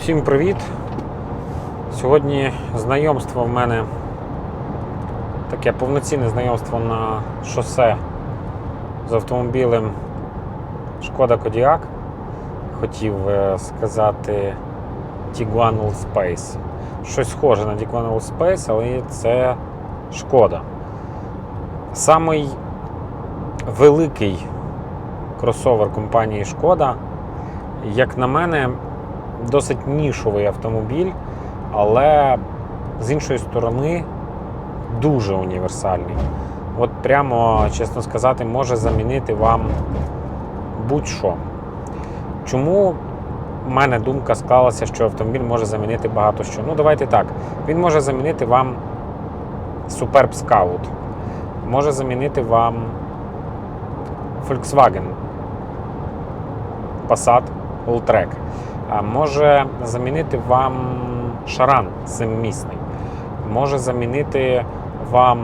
Всім привіт! Сьогодні знайомство в мене таке повноцінне знайомство на шосе з автомобілем Шкода Кодіак. Хотів е, сказати Tiguan Allspace. Щось схоже на Tiguan Allspace, але це шкода. Самий великий кросовер компанії Шкода, як на мене, досить нішовий автомобіль, але з іншої сторони дуже універсальний. От прямо, чесно сказати, може замінити вам будь-що. Чому в мене думка склалася, що автомобіль може замінити багато що? Ну, давайте так. Він може замінити вам Superb Scout, може замінити вам Volkswagen Passat Alltrack. Може замінити вам шаран семимісний, може замінити вам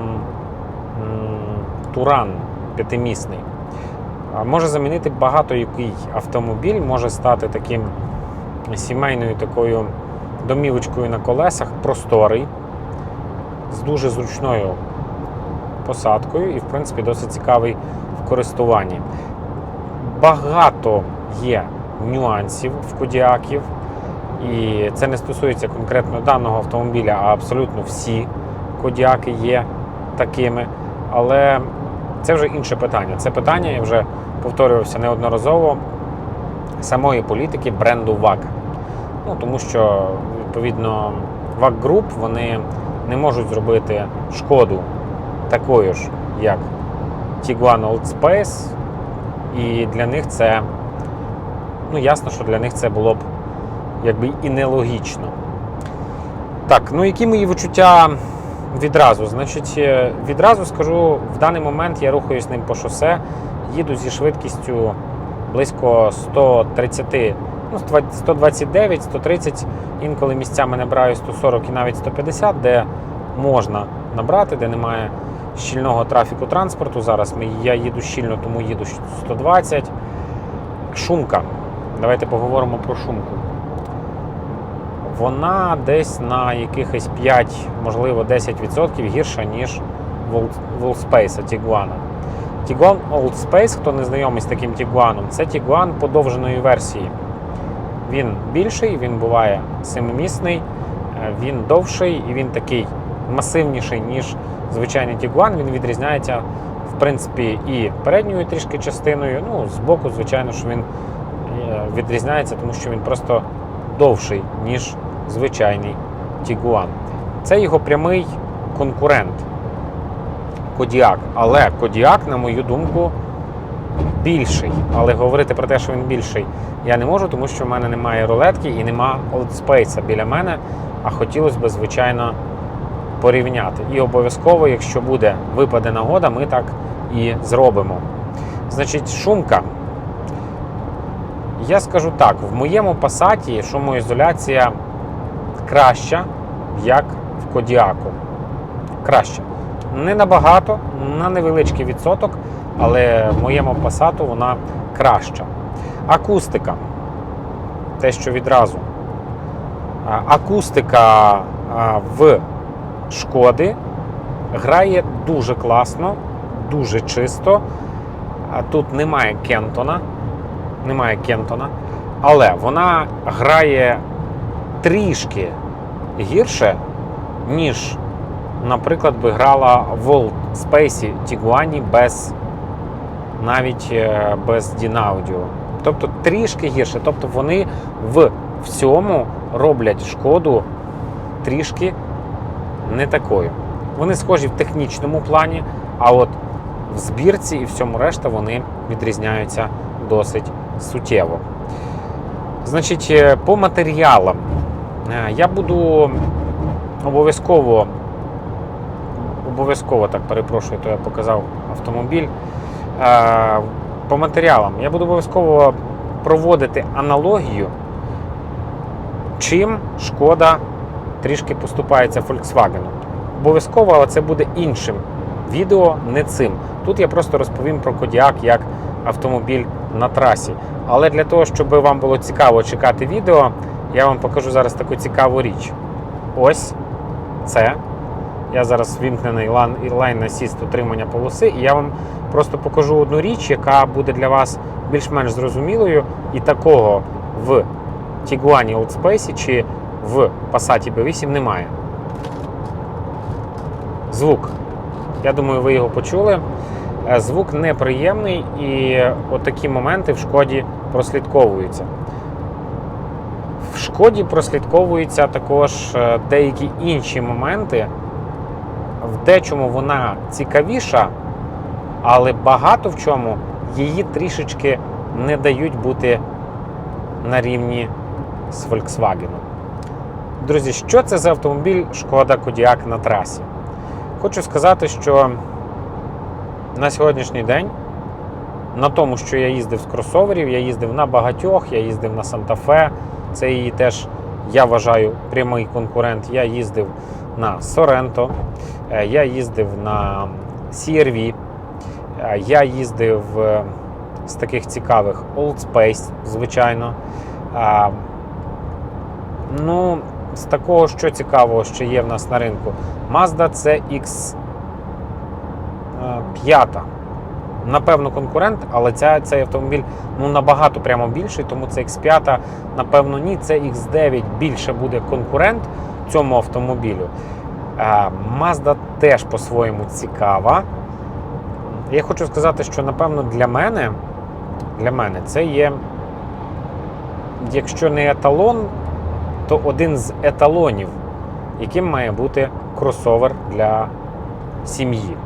туран п'ятимісний. Може замінити багато який автомобіль, може стати таким сімейною такою домівочкою на колесах, просторий, з дуже зручною посадкою і, в принципі, досить цікавий в користуванні. Багато є нюансів в кодіаків, і це не стосується конкретно даного автомобіля, а абсолютно всі кодіаки є такими. Але це вже інше питання. Це питання, я вже повторювався неодноразово, самої політики бренду ВАГ. Ну, тому що, відповідно, ВАГ Group вони не можуть зробити шкоду такою ж, як Tiguan Old Space, і для них це, ну ясно, що для них це було б якби і нелогічно. Так, ну які мої відчуття відразу? Значить, е, відразу скажу, в даний момент я рухаюсь ним по шосе, їду зі швидкістю близько 130, ну, 129, 130, інколи місцями набираю 140 і навіть 150, де можна набрати, де немає щільного трафіку транспорту. Зараз я їду щільно, тому їду 120. Шумка. Давайте поговоримо про шумку. Вона десь на якихось 5, можливо, 10% гірша, ніж в Allspace. Tiguan Old Space, хто не знайомий з таким Tiguan, це Tiguan подовженої версії. Він більший, він буває семимісний, е, він довший і він такий масивніший, ніж звичайний Tiguan. Він відрізняється, в принципі, і передньою трішки частиною. Ну, з боку, звичайно, що він відрізняється, тому що він просто довший, ніж звичайний Tiguan. Це його прямий конкурент Кодіак. Але Кодіак, на мою думку, більший. Але говорити про те, що він більший, я не можу, тому що в мене немає рулетки і нема олдспейса біля мене. А хотілося б, звичайно, порівняти. І обов'язково, якщо буде випаде нагода, ми так і зробимо. Значить, шумка. Я скажу так: в моєму пасаті шумоізоляція краща, як в Кодіаку. Краща. Не набагато, на невеличкий відсоток, але в моєму пасату вона краща. Акустика. Те, що відразу. Акустика в шкоди грає дуже класно, дуже чисто. Тут немає Кентона. Немає Кентона. Але вона грає трішки гірше, ніж, наприклад, би грала в World Space Tiguan без навіть е, без Dinaudeo. Тобто трішки гірше. Тобто вони в всьому роблять шкоду трішки не такою. Вони схожі в технічному плані, а от в збірці і всьому решта вони відрізняються досить суттєво. Значить, е, по матеріалам Е, я буду обов'язково, обов'язково так перепрошую, то я показав автомобіль. Е, По матеріалам я буду обов'язково проводити аналогію, чим шкода трішки поступається Volkswagen. Обов'язково, це буде іншим відео, не цим. Тут я просто розповім про Кодіак як автомобіль на трасі. Але для того, щоб вам було цікаво чекати відео, я вам покажу зараз таку цікаву річ. Ось це. Я зараз вімкнений лайн асіст утримання полоси, і я вам просто покажу одну річ, яка буде для вас більш-менш зрозумілою, і такого в Tiguan Old Space чи в Passat B8 немає. Звук. Я думаю, ви його почули. Е, Звук неприємний і отакі моменти в шкоді прослідковуються. В шкоді прослідковуються також е, деякі інші моменти. В дечому вона цікавіша, але багато в чому її трішечки не дають бути на рівні з Volkswagen. Друзі, що це за автомобіль Шкода Кодіак на трасі? Хочу сказати, що на сьогоднішній день, на тому, що я їздив з кросоверів, я їздив на багатьох, я їздив на Санта-Фе, це її теж, я вважаю, прямий конкурент. Я їздив на е, я їздив на CRV, е, я їздив е, з таких цікавих Old Space, звичайно. Ну, з такого, що цікавого, що є в нас на ринку, Mazda CX 5. Напевно, конкурент, але ця, цей автомобіль ну, набагато прямо більший, тому це X5, напевно, ні. Це X9 більше буде конкурент цьому автомобілю. А, Mazda теж по-своєму цікава. Я хочу сказати, що напевно для мене, для мене це є, якщо не еталон, то один з еталонів, яким має бути кросовер для сім'ї.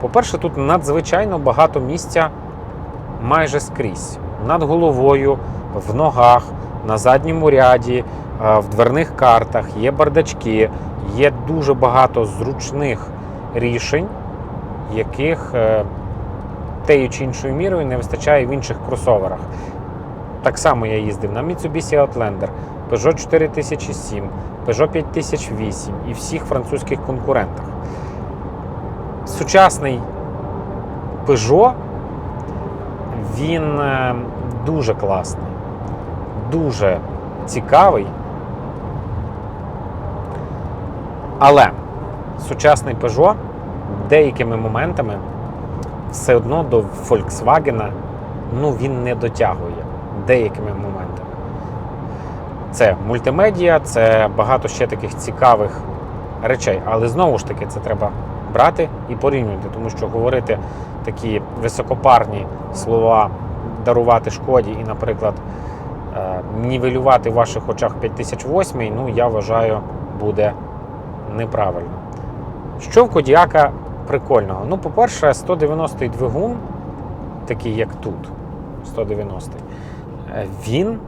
По-перше, тут надзвичайно багато місця майже скрізь. Над головою, в ногах, на задньому ряді, е, в дверних картах, є бардачки, є дуже багато зручних рішень, яких е, тею чи іншою мірою не вистачає в інших кросоверах. Так само я їздив на Mitsubishi Outlander, Peugeot 4007, Peugeot 5008 і всіх французьких конкурентах. Сучасний Peugeot, він е, дуже класний, дуже цікавий. Але сучасний Peugeot деякими моментами все одно до Volkswagen ну, він не дотягує деякими моментами. Це мультимедіа, це багато ще таких цікавих речей. Але знову ж таки, це треба брати і порівнювати, тому що говорити такі високопарні слова, дарувати шкоді і, наприклад, е, нівелювати в ваших очах 5008, ну, я вважаю, буде неправильно. Що в Кодіака прикольного? Ну, по-перше, 190-й двигун, такий як тут, 190-й, е, він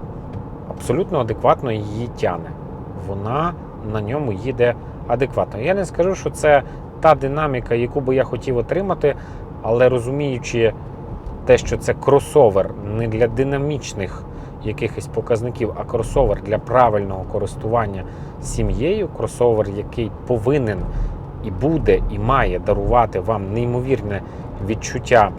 абсолютно адекватно її тяне. Вона на ньому їде адекватно. Я не скажу, що це та динаміка, яку би я хотів отримати, але розуміючи те, що це кросовер не для динамічних якихось показників, а кросовер для правильного користування сім'єю, кросовер, який повинен і буде, і має дарувати вам неймовірне відчуття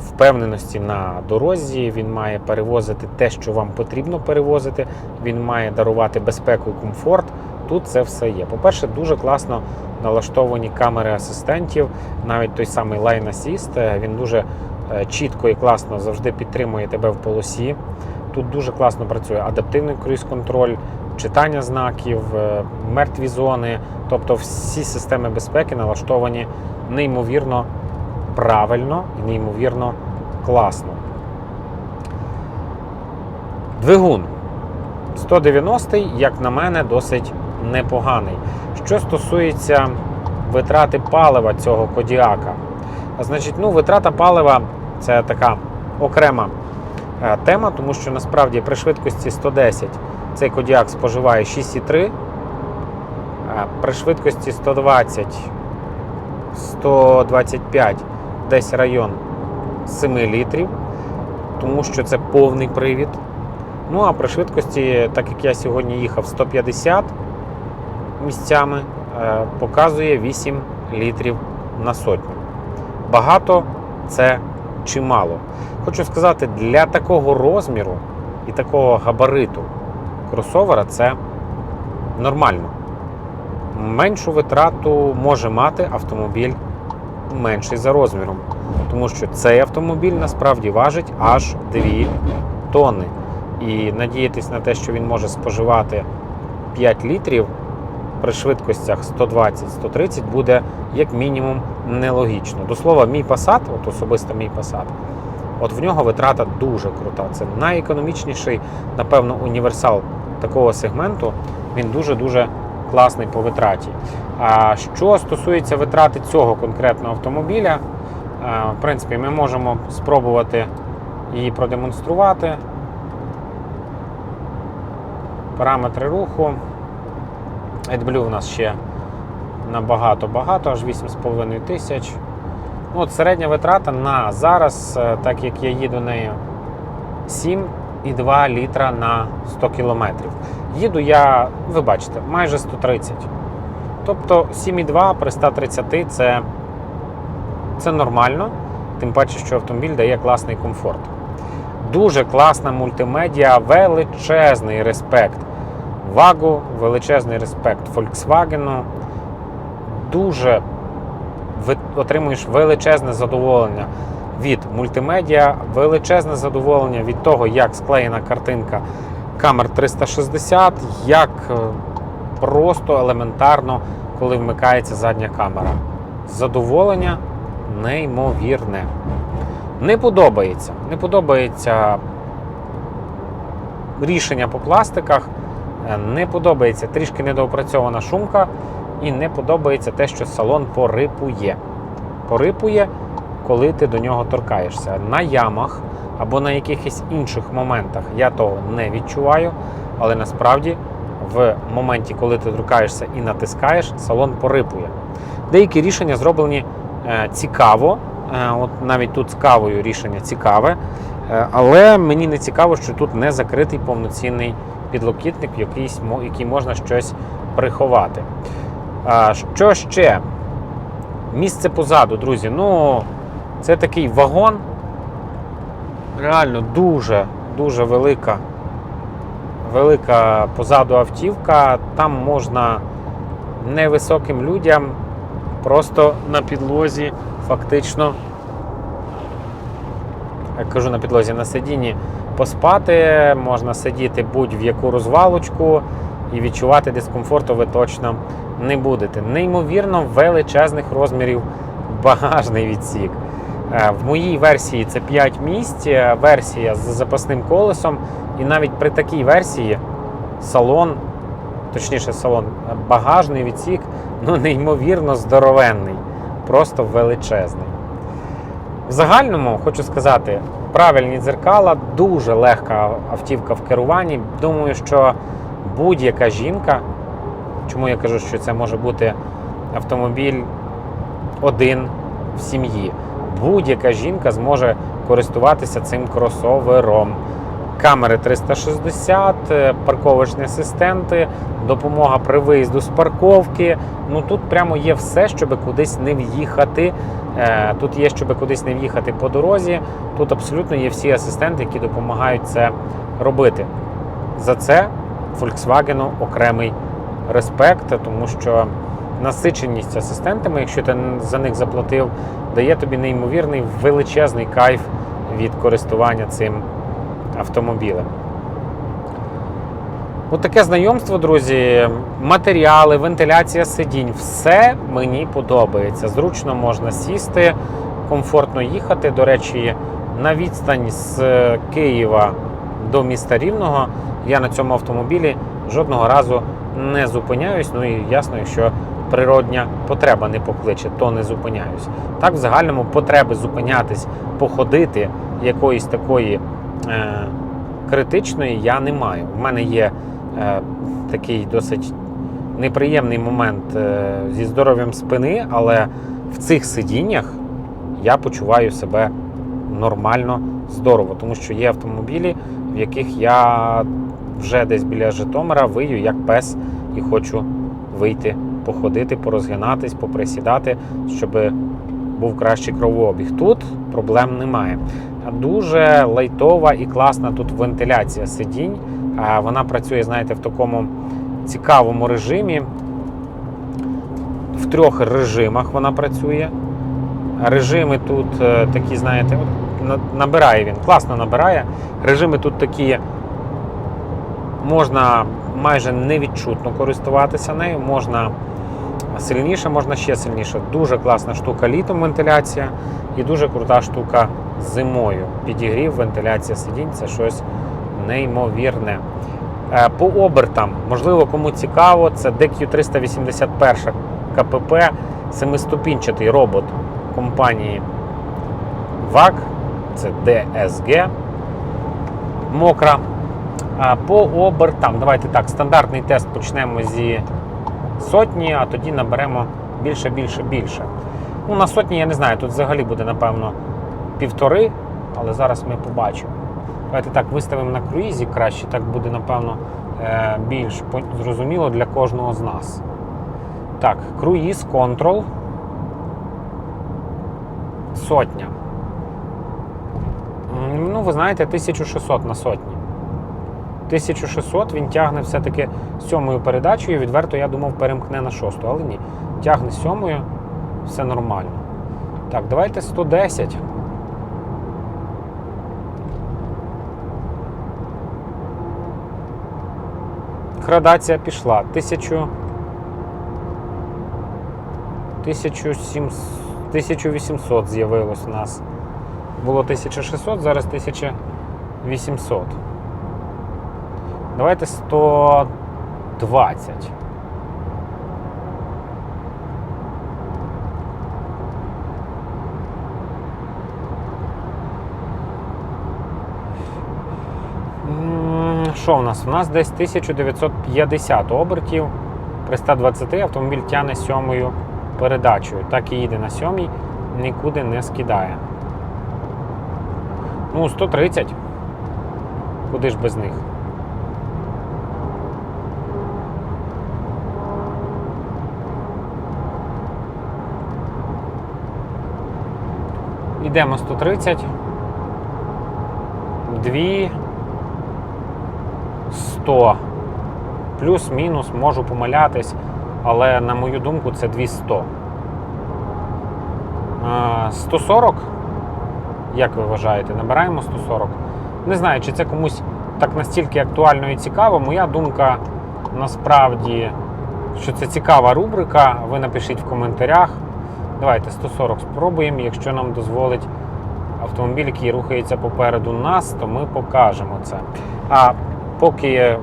впевненості на дорозі. Він має перевозити те, що вам потрібно перевозити. Він має дарувати безпеку і комфорт. Тут це все є. По-перше, дуже класно налаштовані камери асистентів, навіть той самий Line Assist, він дуже е, чітко і класно завжди підтримує тебе в полосі. Тут дуже класно працює адаптивний круїз-контроль, читання знаків, е, мертві зони. Тобто всі системи безпеки налаштовані неймовірно правильно і неймовірно класно. Двигун 190-й, як на мене, досить непоганий. Що стосується витрати палива цього кодіака, значить, ну, витрата палива це така окрема е, тема, тому що насправді при швидкості 110 цей кодіак споживає 6,3, при швидкості 120, 125 десь район 7 літрів, тому що це повний привід. Ну а при швидкості, так як я сьогодні їхав 150 місцями, е, показує 8 літрів на сотню. Багато це чимало. Хочу сказати, для такого розміру і такого габариту кросовера це нормально. Меншу витрату може мати автомобіль менший за розміром. Тому що цей автомобіль насправді важить аж 2 тонни. І надіятись на те, що він може споживати 5 літрів при швидкостях 120-130 буде як мінімум нелогічно. До слова, мій Passat, от особисто мій Passat, от в нього витрата дуже крута. Це найекономічніший, напевно, універсал такого сегменту. Він дуже-дуже класний по витраті. А що стосується витрати цього конкретного автомобіля, в принципі, ми можемо спробувати її продемонструвати. Параметри руху. AdBlue у нас ще набагато-багато, аж 8,5 тисяч. Ну, От середня витрата на зараз, е, так як я їду нею, 7,2 літра на 100 кілометрів. Їду я, ви бачите, майже 130. Тобто 7,2 при 130 це, це нормально, тим паче, що автомобіль дає класний комфорт. Дуже класна мультимедіа, величезний респект Вагу, величезний респект Volkswagen. Дуже отримуєш величезне задоволення від мультимедіа, величезне задоволення від того, як склеєна картинка камер 360, як е, просто елементарно, коли вмикається задня камера. Задоволення неймовірне. Не подобається. Не подобається рішення по пластиках, не подобається трішки недоопрацьована шумка, і не подобається те, що салон порипує. Порипує, коли ти до нього торкаєшся. На ямах або на якихось інших моментах я того не відчуваю, але насправді в моменті, коли ти торкаєшся і натискаєш, салон порипує. Деякі рішення зроблені е, цікаво. Е, От навіть тут з кавою рішення цікаве. Е, Але мені не цікаво, що тут не закритий повноцінний підлокітник, якийсь, який можна щось приховати. А, Що ще? Місце позаду, друзі. Ну, це такий вагон. Реально дуже, дуже велика, велика позаду автівка. Там можна невисоким людям просто на підлозі фактично, як кажу на підлозі, на сидінні поспати, можна сидіти будь-в яку розвалочку і відчувати дискомфорту ви точно не будете. Неймовірно величезних розмірів багажний відсік. Е, В моїй версії це 5 місць, е, версія з запасним колесом, і навіть при такій версії салон, точніше салон, багажний відсік, ну неймовірно здоровенний, просто величезний. В загальному хочу сказати, правильні дзеркала, дуже легка автівка в керуванні. Думаю, що будь-яка жінка, чому я кажу, що це може бути автомобіль один в сім'ї, будь-яка жінка зможе користуватися цим кросовером. Камери 360, е, парковочні асистенти, допомога при виїзду з парковки. Ну тут прямо є все, щоб кудись не в'їхати. Е, Тут є, щоб кудись не в'їхати по дорозі. Тут абсолютно є всі асистенти, які допомагають це робити. За це Volkswagen окремий респект, тому що насиченість асистентами, якщо ти за них заплатив, дає тобі неймовірний величезний кайф від користування цим автомобілем. От таке знайомство, друзі. Матеріали, вентиляція сидінь, все мені подобається. Зручно можна сісти, комфортно їхати. До речі, на відстань з Києва до міста Рівного я на цьому автомобілі жодного разу не зупиняюсь. Ну і ясно, якщо природня потреба не покличе, то не зупиняюсь. Так, в загальному потреби зупинятись, походити якоїсь такої е, критичної я не маю. У мене є е, такий досить неприємний момент е, зі здоров'ям спини, але в цих сидіннях я почуваю себе нормально, здорово, тому що є автомобілі, в яких я вже десь біля Житомира вию як пес і хочу вийти, походити, порозгинатись, поприсідати, щоб був кращий кровообіг. Тут проблем немає. Дуже лайтова і класна тут вентиляція сидінь. Вона працює, знаєте, в такому цікавому режимі. В трьох режимах вона працює. Режими тут е, такі, знаєте, набирає він, класно набирає. Режими тут такі можна майже невідчутно користуватися нею, можна сильніше, можна ще сильніше. Дуже класна штука літом вентиляція і дуже крута штука зимою. Підігрів, вентиляція сидінь це щось неймовірне. Е, По обертам, можливо, кому цікаво, це DQ381 КПП, семиступінчатий робот компанії VAG, це DSG. Мокра. А По обертам, давайте так, стандартний тест почнемо зі сотні, а тоді наберемо більше, більше, більше. Ну, на сотні я не знаю, тут взагалі буде, напевно, півтори, але зараз ми побачимо. Давайте так виставимо на круїзі краще, так буде, напевно, е, більш зрозуміло для кожного з нас. Так, круїз, контрол. Сотня. Ну, ви знаєте, 1600 на сотні. 1600 він тягне все-таки сьомою передачею. Відверто я думав, перемкне на шосту, але ні. Тягне сьомою, все нормально. Так, давайте 110. Градація пішла. 1000... 1700... 1800 з'явилось у нас. Було 1600, зараз 1800. Давайте 120. Що у нас? У нас десь 1950 обертів. При 120 автомобіль тягне сьомою передачею. Так і їде на сьомій, нікуди не скидає. Ну, 130. Куди ж без них? Йдемо 130. 2 100. Плюс-мінус, можу помилятись, але на мою думку це 200. 140. Як ви вважаєте, набираємо 140? Не знаю, чи це комусь так настільки актуально і цікаво. Моя думка насправді, що це цікава рубрика. Ви напишіть в коментарях. Давайте 140 спробуємо. Якщо нам дозволить автомобіль, який рухається попереду нас, то ми покажемо це. А поки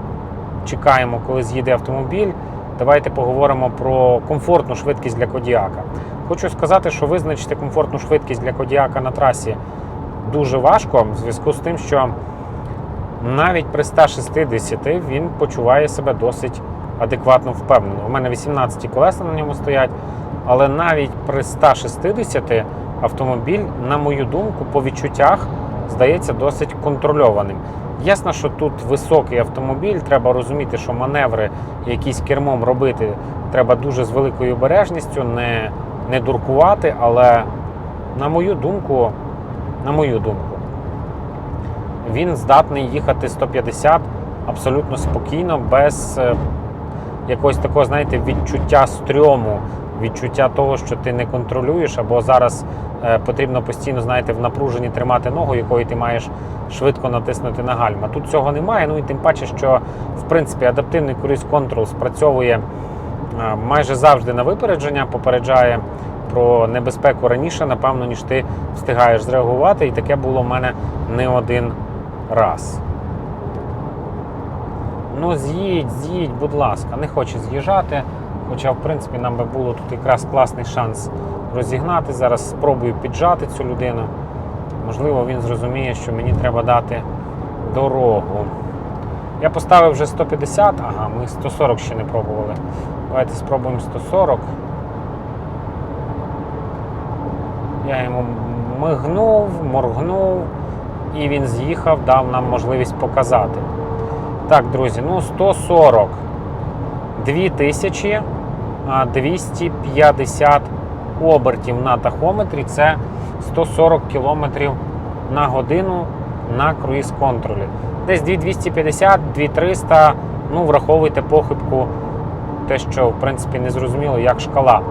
чекаємо, коли з'їде автомобіль, давайте поговоримо про комфортну швидкість для Кодіака. Хочу сказати, що визначити комфортну швидкість для Кодіака на трасі дуже важко, в зв'язку з тим, що навіть при 160 він почуває себе досить адекватно впевнено. У мене 18 колеса на ньому стоять, але навіть при 160 автомобіль, на мою думку, по відчуттях здається досить контрольованим. Ясно, що тут високий автомобіль, треба розуміти, що маневри якісь кермом робити треба дуже з великою обережністю, не, не дуркувати, але на мою думку, на мою думку, він здатний їхати 150 абсолютно спокійно, без е, якогось такого, знаєте, відчуття стрьому, відчуття того, що ти не контролюєш, або зараз е, потрібно постійно, знаєте, в напруженні тримати ногу, якою ти маєш швидко натиснути на гальма. Тут цього немає. Ну і тим паче, що в принципі адаптивний круїз контрол спрацьовує е, майже завжди на випередження, попереджає про небезпеку раніше, напевно, ніж ти встигаєш зреагувати. І таке було в мене не один раз. Ну, з'їдь, з'їдь, будь ласка, не хоче з'їжджати. Хоча, в принципі, нам би було тут якраз класний шанс розігнати. Зараз спробую піджати цю людину. Можливо, він зрозуміє, що мені треба дати дорогу. Я поставив вже 150, ага, ми 140 ще не пробували. Давайте спробуємо 140. Я йому мигнув, моргнув, і він з'їхав, дав нам можливість показати. Так, друзі, ну 140. 2250 обертів на тахометрі. Це 140 км на годину на круїз контролі. десь 2250, 2300. Ну, враховуйте похибку, те, що в принципі не зрозуміло, як шкала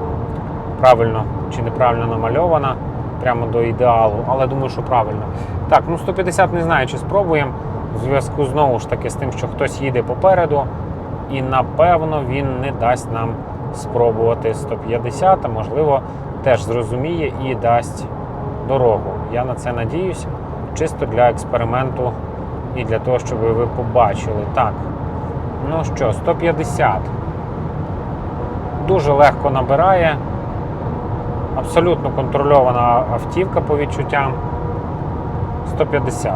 правильно чи неправильно намальована прямо до ідеалу, але думаю, що правильно. Так, ну 150 не знаю, чи спробуємо. В зв'язку знову ж таки з тим, що хтось їде попереду, і напевно він не дасть нам спробувати 150, а можливо теж зрозуміє і дасть дорогу. Я на це надіюсь, чисто для експерименту і для того, щоб ви побачили. Так, ну що, 150. Дуже легко набирає. Абсолютно контрольована автівка по відчуттям. 150.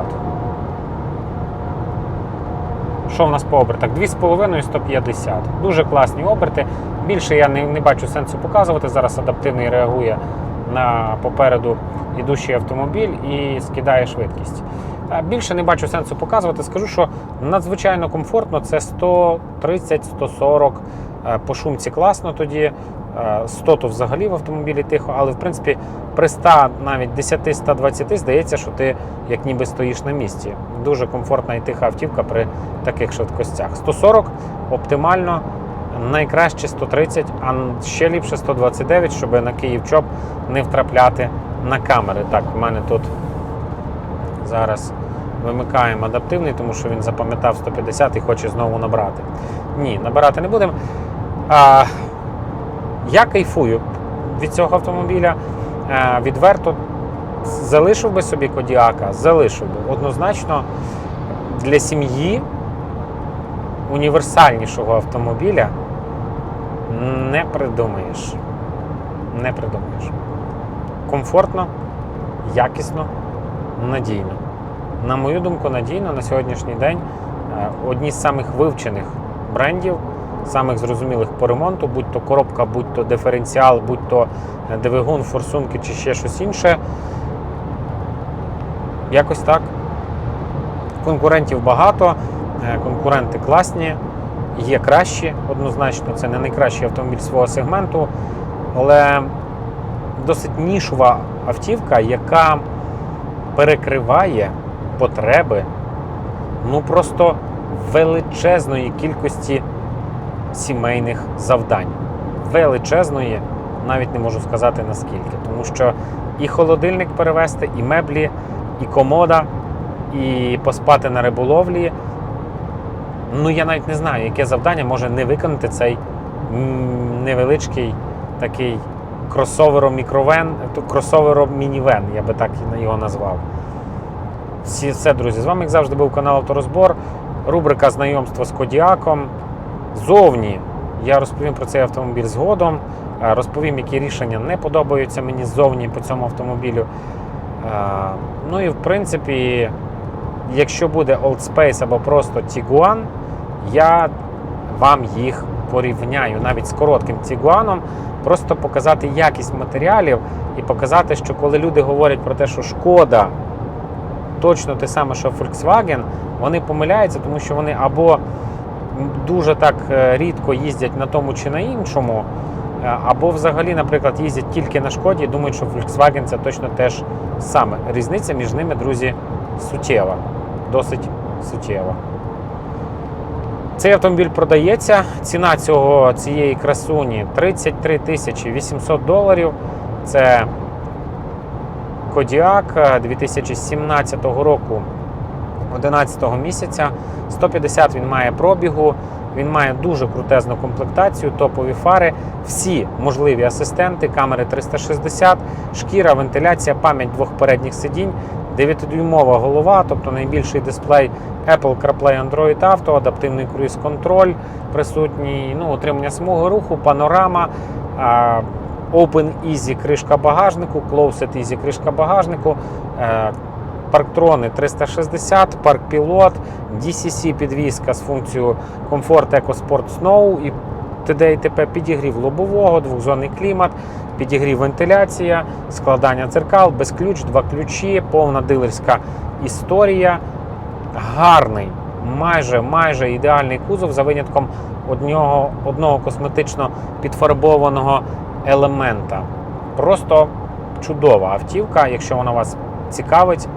Що в нас по обертах? 2,5 і 150. Дуже класні оберти. Більше я не, не бачу сенсу показувати. Зараз адаптивний реагує на попереду ідущий автомобіль і скидає швидкість. Більше не бачу сенсу показувати. Скажу, що надзвичайно комфортно. Це 130-140. Е, По шумці класно тоді. Е, 100 то взагалі в автомобілі тихо, але в принципі при 100, навіть 10-120 здається, що ти як ніби стоїш на місці. Дуже комфортна і тиха автівка при таких швидкостях. 140 оптимально, найкраще 130, а ще ліпше 129, щоб на Київ чоп не втрапляти на камери. Так, в мене тут зараз вимикаємо адаптивний, тому що він запам'ятав 150 і хоче знову набрати. Ні, набирати не будемо. А, я кайфую від цього автомобіля. Е, Відверто залишив би собі Кодіака, залишив би. Однозначно для сім'ї універсальнішого автомобіля не придумаєш. Не придумаєш. Комфортно, якісно, надійно. На мою думку, надійно на сьогоднішній день е, одні з самих вивчених брендів самих зрозумілих по ремонту, будь то коробка, будь то диференціал, будь то е, двигун, форсунки чи ще щось інше. Якось так. Конкурентів багато, е, конкуренти класні, є кращі, однозначно, це не найкращий автомобіль свого сегменту, але досить нішова автівка, яка перекриває потреби ну просто величезної кількості сімейних завдань. Величезної, навіть не можу сказати наскільки. Тому що і холодильник перевезти, і меблі, і комода, і поспати на риболовлі. Ну, я навіть не знаю, яке завдання може не виконати цей невеличкий такий кросовером мікровен, кросовером мінівен, я би так його назвав. Всі все, друзі, з вами, як завжди, був канал Авторозбор. Рубрика знайомство з Кодіаком. Зовні я розповім про цей автомобіль згодом. Е, Розповім, які рішення не подобаються мені ззовні по цьому автомобілю. Е, Ну і в принципі, якщо буде Old Space або просто Tiguan, я вам їх порівняю навіть з коротким Tiguan, просто показати якість матеріалів і показати, що коли люди говорять про те, що шкода точно те саме, що Volkswagen, вони помиляються, тому що вони або дуже так е, рідко їздять на тому чи на іншому, е, або взагалі, наприклад, їздять тільки на шкоді і думають, що Volkswagen це точно теж саме. Різниця між ними, друзі, суттєва. Досить суттєва. Цей автомобіль продається. Ціна цього, цієї красуні 33 тисячі 800 доларів. Це Кодіак 2017 року 11 місяця. 150 він має пробігу, він має дуже крутезну комплектацію, топові фари, всі можливі асистенти, камери 360, шкіра, вентиляція, пам'ять двох передніх сидінь, 9-дюймова голова, тобто найбільший дисплей Apple CarPlay Android Auto, адаптивний круїз-контроль присутній, ну, отримання смуги руху, панорама. Open Easy кришка багажнику, Closed Easy кришка багажнику, е, парктрони 360, парк-пілот, DCC підвізка з функцією Comfort EcoSport Snow і т.д. і т.п. підігрів лобового, двохзонний клімат, підігрів вентиляція, складання дзеркал, без ключ, два ключі, повна дилерська історія. Гарний, майже майже ідеальний кузов за винятком одного, одного косметично підфарбованого елемента. Просто чудова автівка, якщо вона вас цікавить,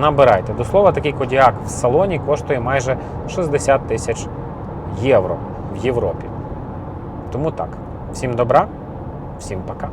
набирайте. До слова, такий кодіак в салоні коштує майже 60 тисяч євро в Європі. Тому так, всім добра, всім пока.